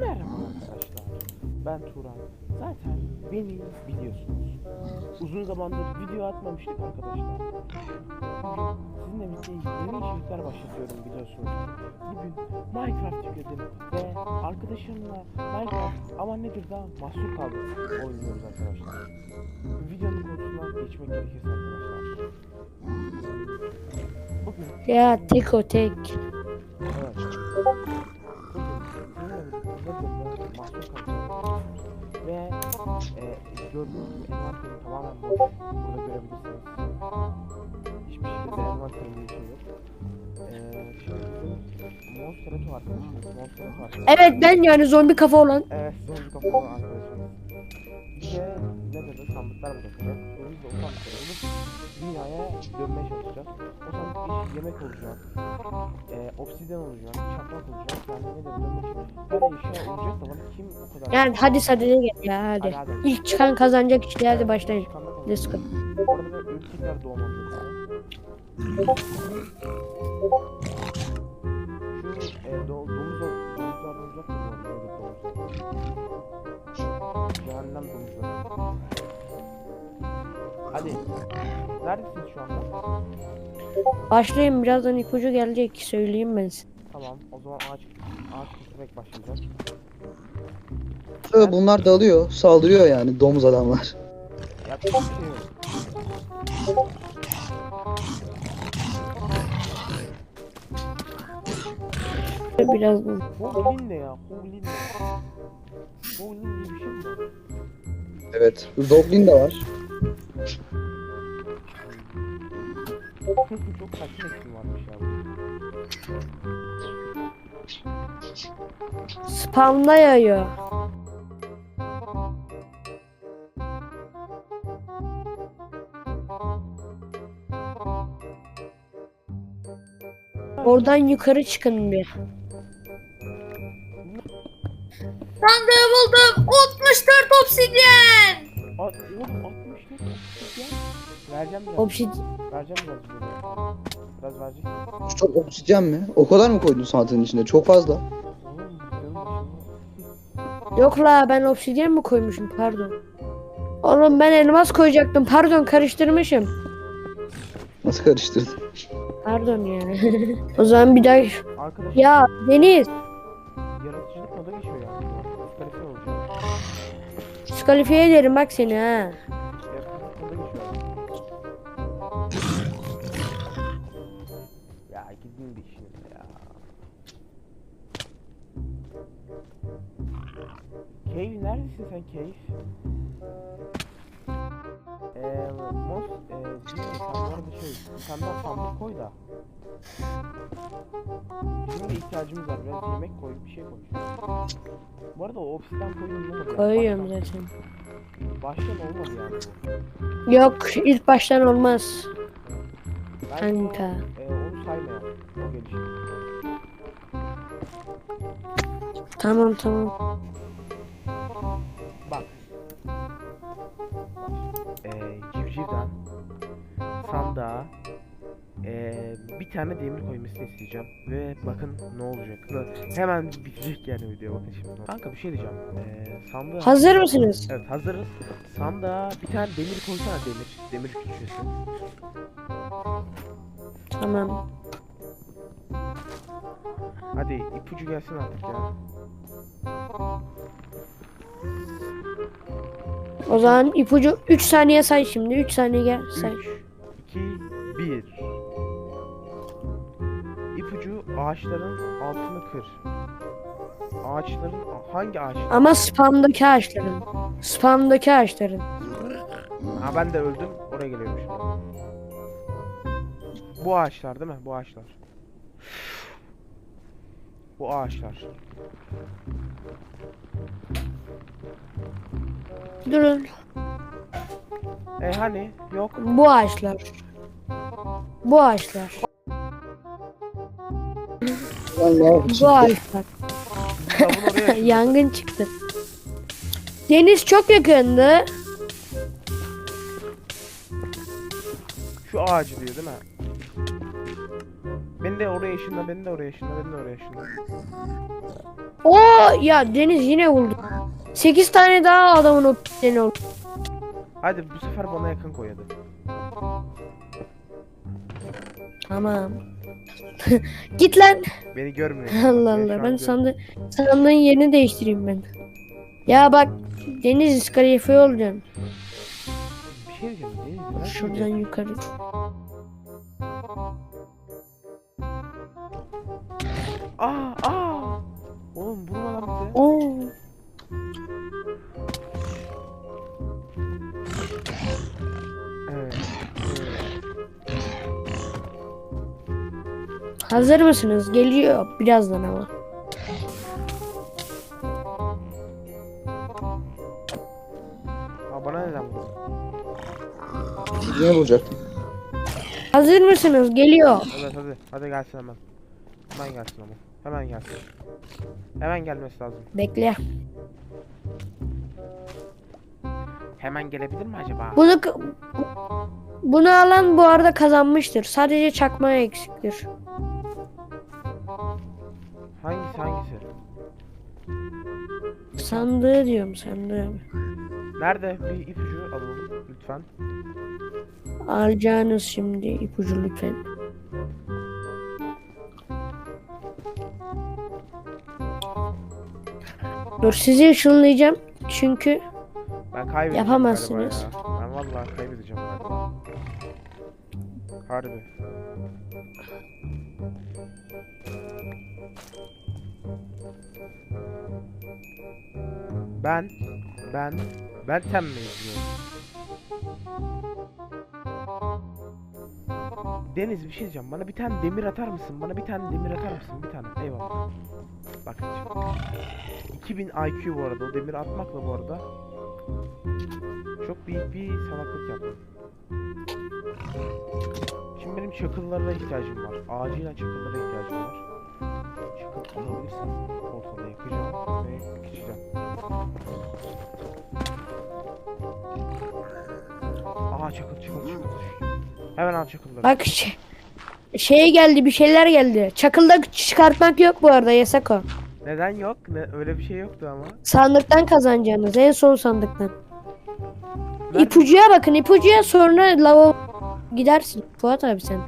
Merhaba arkadaşlar. Ben Turan. Zaten beni biliyorsunuz. Uzun zamandır video atmamıştık arkadaşlar. Bugün sizinle birlikte yeni içerikler başlatıyorum biliyorsunuz. Bugün Minecraft yükledim ve arkadaşımla Minecraft ama nedir daha mahsur kaldı oynuyoruz arkadaşlar. Videonun konusuna geçmek gerekirse arkadaşlar. Bugün Ya tek o tek. Gördüğünüz gibi envanterim tamamen boş. Burada görebilirsiniz. Hiçbir şekilde envanterim bir şey yok. E, şimdi bizim Monsterato arkadaşımız. Monsterato arkadaşımız. Evet ben yani zombi kafa olan. Evet, zombi. Bize Nether'da sandıklar bırakacak. Ve biz de o sandıkları bulup dünyaya dönmeye çalışacağız. O sandık iş yemek olacak. E, obsidyen olacak, çakmak olacak. Yani Nether'da dönmek için. Böyle eşya olacak da bana kim o kadar... Yani hadi sadede gel ya hadi. Hadi hadi. İlk çıkan kazanacak işte hadi başlayın. Olacak. Let's go. Bu arada ben tekrar doğmam gerekiyor. Şu e, do domuz domuzlardan uzak Hadi. Neredesiniz şu anda? Başlayın birazdan ipucu gelecek söyleyeyim ben size. Tamam. O zaman ağaç ağaç keserek başlayacağız. Tabii bunlar dalıyor, saldırıyor yani domuz adamlar. Yapacak bir şey yok. Hoglin ne ya? Hoglin ne? Hoglin diye bir şey mi var? Evet. Doglin de var. Çok saçma isim varmış ya. bu. Spamda yayıyor. Oradan yukarı çıkın bir. Sandığı buldum. 64 obsidyen. Aa, Vereceğim biraz. Obsid Vereceğim biraz böyle. Biraz verecek. Çok obsidyen mi? O kadar mı koydun sandığın içinde? Çok fazla. Oğlum. Yok la ben obsidyen mi koymuşum pardon. Oğlum ben elmas koyacaktım pardon karıştırmışım. Nasıl karıştırdın? Pardon ya. o zaman bir daha... Arkadaş Ya Deniz yaratıcılık moda geçiyor yani. Diskalifiye olacak. diskalifiye ederim bak seni ha. Cave neredesin sen Cave? Eee Mos eee şey bir tane daha sandık koy da. Bizim de ihtiyacımız var biraz yemek koy bir şey koy. Bu arada o obsidian koyun ne ya? Koyuyorum Baştan- zaten. Baştan olmadı yani. Yok ilk baştan olmaz. Bence Kanka. O, e, onu saymayalım. O gelişim. Tamam tamam. Tane demir koymasını isteyeceğim. Ve bakın ne olacak. Hemen bitecek yani video bakın şimdi. Kanka bir şey diyeceğim. E, sandığa... Hazır mısınız? Evet hazırız. Sandığa bir tane demir koysana demir. Demir küçüğüsü. Tamam. Hadi ipucu gelsin artık ya. O zaman ipucu 3 saniye say şimdi. 3 saniye gel say. 3, ağaçların altını kır. Ağaçların hangi ağaç? Ama spamdaki ağaçların. Spamdaki ağaçların. Ha ben de öldüm. Oraya geliyorum şimdi. Bu ağaçlar değil mi? Bu ağaçlar. Bu ağaçlar. Durun. E hani yok. Bu ağaçlar. Bu ağaçlar. Bu oraya. Yangın çıktı. Deniz çok yakındı. Şu ağacı diyor değil mi? Beni de oraya ışınla, beni de oraya ışınla, beni de oraya ışınla. Oo ya Deniz yine buldu. 8 tane daha adamın obsidiyeni oldu. Hadi bu sefer bana yakın koy hadi. Tamam. Git lan. Beni görmüyor. Allah Allah ben gör- sandı sandığın yerini değiştireyim ben. Ya bak Deniz iskalifiye olacaksın. Bir şey diyeceğim. Deniz, ben Şuradan diyeceğim. yukarı. Aa. Hazır mısınız? Geliyor birazdan ama. Aa, bana neden vurdun? Yine bulacaktım. Hazır mısınız? Geliyor. Evet hadi. Hadi gelsin hemen. Hemen gelsin ama. Hemen gelsin. Hemen gelmesi lazım. Bekle. Hemen gelebilir mi acaba? Bunu bunu alan bu arada kazanmıştır. Sadece çakma eksiktir. Hangisi hangisi? Sandığı diyorum sandığı. Nerede? Bir ipucu alalım lütfen. Alacağınız şimdi ipucu lütfen. Dur sizi ışınlayacağım. Çünkü Ben kaybedeceğim Yapamazsınız. ya. Ben vallahi kaybedeceğim galiba. Harbi. Ben ben ben tem izliyorum? Deniz bir şey diyeceğim. Bana bir tane demir atar mısın? Bana bir tane demir atar mısın? Bir tane. Eyvallah. Bak şimdi. 2000 IQ bu arada. O demiri atmakla bu arada çok büyük bir salaklık yaptım. Şimdi benim çakıllara ihtiyacım var. Acilen çakıllara ihtiyacım var. Çakıl alabilirsem ortada yakacağım ve yakacağım. Aha çakıl çakıl çakıl. Hemen al çakılları. bak şey, şeye geldi bir şeyler geldi. Çakılda çıkartmak yok bu arada yasak o. Neden yok? Ne, öyle bir şey yoktu ama. Sandıktan kazanacağınız en son sandıktan. Ben- İpucuya bakın ipucuya sonra lava gidersin Fuat abi sen.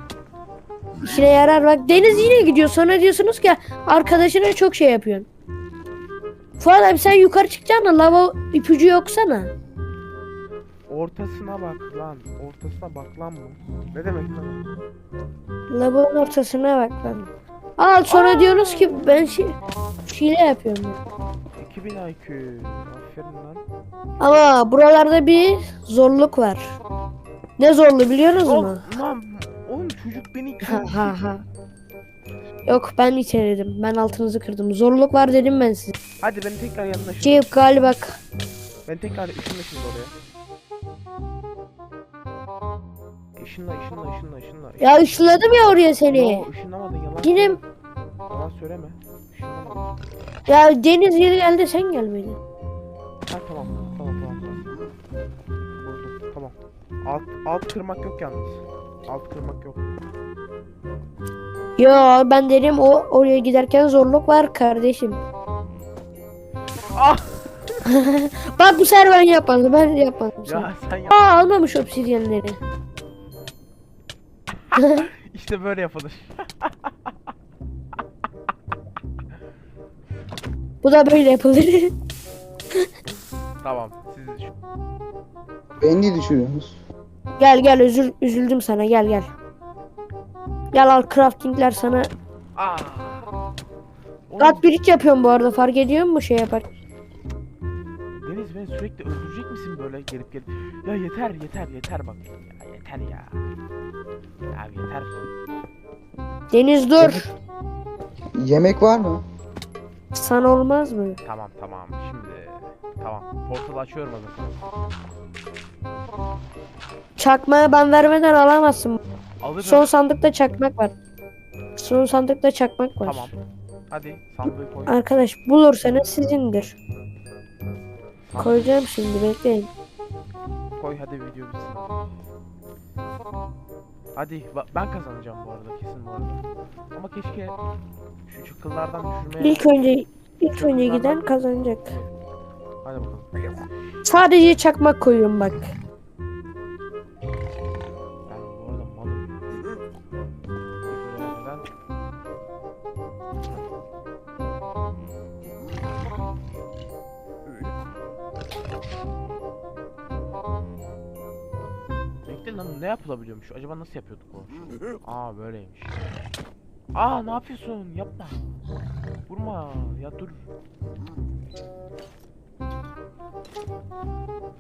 İşine yarar bak Deniz yine gidiyor sonra diyorsunuz ki arkadaşına çok şey yapıyorsun. Fuat abi sen yukarı çıkacaksın da lava ipucu yoksana. Ortasına bak lan. Ortasına bak lan mı? Ne demek lan? Lavanın ortasına bak lan. Al sonra diyorsunuz ki ben şey, hile yapıyorum. ben. 2000 IQ. Aferin lan. Ama buralarda bir zorluk var. Ne zorlu biliyorsunuz mu? Oğlum, lan, oğlum çocuk beni Ha ha ha. Yok ben iteledim. Ben altınızı kırdım. Zorluk var dedim ben size. Hadi beni tekrar yanına şunu. Şey galiba Ben tekrar ışınla şimdi oraya. Işınla ışınla ışınla ışınla. Ya ışınladım ya oraya seni. Yo, ışınlamadın yalan. Yine. Yalan söyleme. Işınlamadın. ya Deniz yeri geldi sen gelmedin. Ha tamam. Tamam tamam tamam. Buldum. Tamam. Alt, alt kırmak yok yalnız. Alt kırmak yok. Yo ben dedim o oraya giderken zorluk var kardeşim. Ah! Bak bu sefer ben yapmadım. Ben yapmadım. Ya sen yap. Aa almamış obsidyenleri. İşte böyle yapılır. bu da böyle yapılır. tamam. Siz düşün. Beni niye düşürüyorsunuz? gel gel üzül, üzüldüm sana gel gel. Gel al craftingler sana. Oğlum, God bridge yapıyorum bu arada fark ediyor musun şey yapar. Deniz beni sürekli öldürecek misin böyle gelip gelip? Ya yeter yeter yeter bak. Ya yeter ya. Ya yeter. Deniz dur. Yemek var mı? Sana olmaz mı? Tamam tamam şimdi. Tamam. Portalı açıyorum hazırsanız. Çakmağı ben vermeden alamazsın. Alırım. Son sandıkta çakmak var. Son sandıkta çakmak var. Tamam. Hadi sandığı koy. Arkadaş bulursanız sizindir. Sandığı Koyacağım şimdi bekleyin. Koy hadi video bitsin. Hadi ben kazanacağım bu arada kesin bu arada. Ama keşke şu çakıllardan düşürmeye... İlk önce ilk önce giden kazanacak. Hadi bakalım. Sadece çakmak koyuyorum bak. Bekle lan ne yapılabiliyormuş? Acaba nasıl yapıyorduk bu? Aa böyleymiş. Aa ne yapıyorsun? Yapma. Vurma. Ya dur.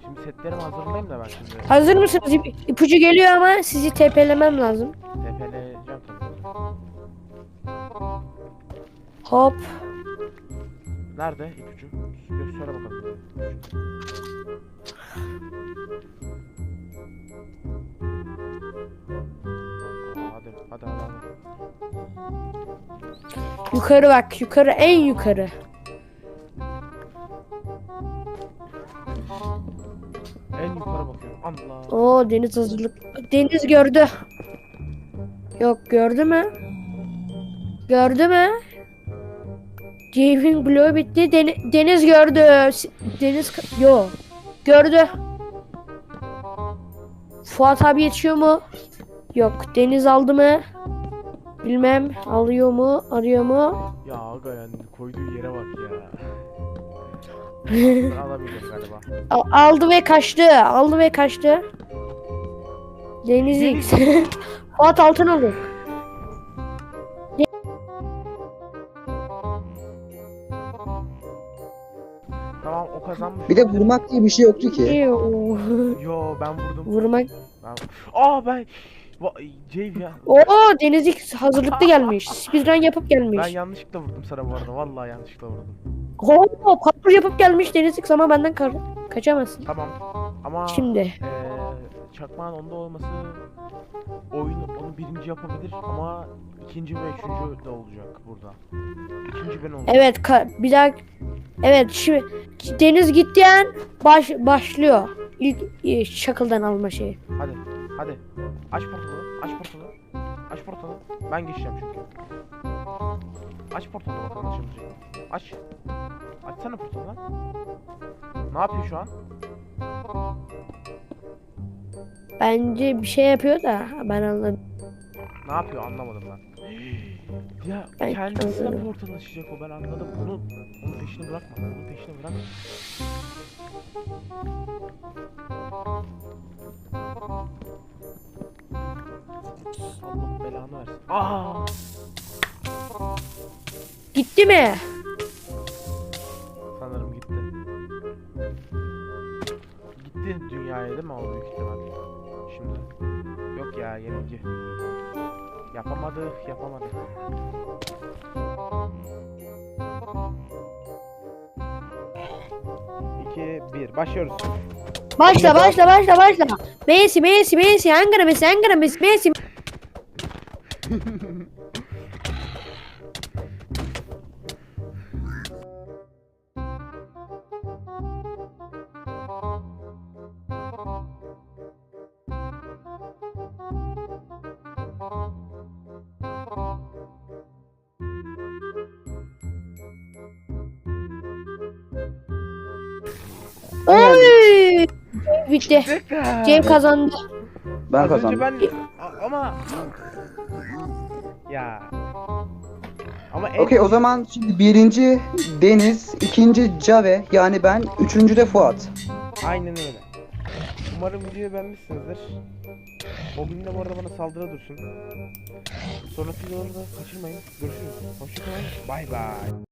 Şimdi setlerimi hazırlayayım da ben şimdi. Hazır mısınız? İp, ipucu geliyor ama sizi TP'lemem lazım. TP'leyeceğim tabii. Hop. Nerede ipucu? Gö- Söyle bakalım. Hadi, hadi, hadi. Yukarı bak. Yukarı en yukarı. En yukarı bakıyorum. Allah. Oo deniz hazırlık. Deniz gördü. Yok gördü mü? Gördü mü? Caving Blue bitti. Deni- deniz gördü. S- Deniz ka- yo. Gördü. Fuat abi yetişiyor mu? Yok. Deniz aldı mı? Bilmem. Alıyor mu? Arıyor mu? Ya aga yani koyduğu yere bak ya. ben alamayacağım galiba. A- aldı ve kaçtı. Aldı ve kaçtı. Deniz X. Fuat altın alıyor. Kazanmış. Bir de vurmak diye bir şey yoktu ki. Yo ben vurdum. Vurmak. Ben... Aa ben... Cave ya. Oo Deniz X hazırlıklı gelmiş. Speedrun yapıp gelmiş. Ben yanlışlıkla vurdum sana bu arada. Vallahi yanlışlıkla vurdum. Oo parkur yapıp gelmiş Deniz X ama benden ka- kaçamazsın. Tamam. Ama Şimdi. eee çakmağın onda olması oyun onu birinci yapabilir ama ikinci ve üçüncü de olacak burada. İkinci ben olacağım. Evet bir daha Evet şimdi Deniz gitti an baş başlıyor. İlk e, şakıldan alma şeyi. Hadi. Hadi. Aç portalı. Aç portalı. Aç portalı. Ben geçeceğim çünkü. Aç portalı bakalım açılacak. Aç. Açsana portalı lan. Ne yapıyor şu an? Bence bir şey yapıyor da ben anladım. Ne yapıyor anlamadım ben. Ya Ben kendisine anladım. portal açacak o ben anladım. Onu onun peşini bırakma. Onun peşini bırakma. Allah belanı versin. Aa! Gitti mi? Sanırım gitti. Gitti dünyaya değil mi o büyük ihtimal. Şimdi. Yok ya yenilgi. Yapamadık, yapamadık. İki, bir. Başlıyoruz. Başla başla başla başla. Messi Messi Messi Ankara Messi Ankara Messi Messi. Oy! Bitti. Cem kazandı. Ben Az kazandım. ben ama ya ama en Okey o zaman şimdi birinci Deniz, ikinci Cave yani ben, üçüncü de Fuat. aynen öyle. Umarım videoyu beğenmişsinizdir. Gün de bu arada bana saldırı dursun. Sonraki videoları da kaçırmayın. Görüşürüz. Hoşçakalın. Bay bay.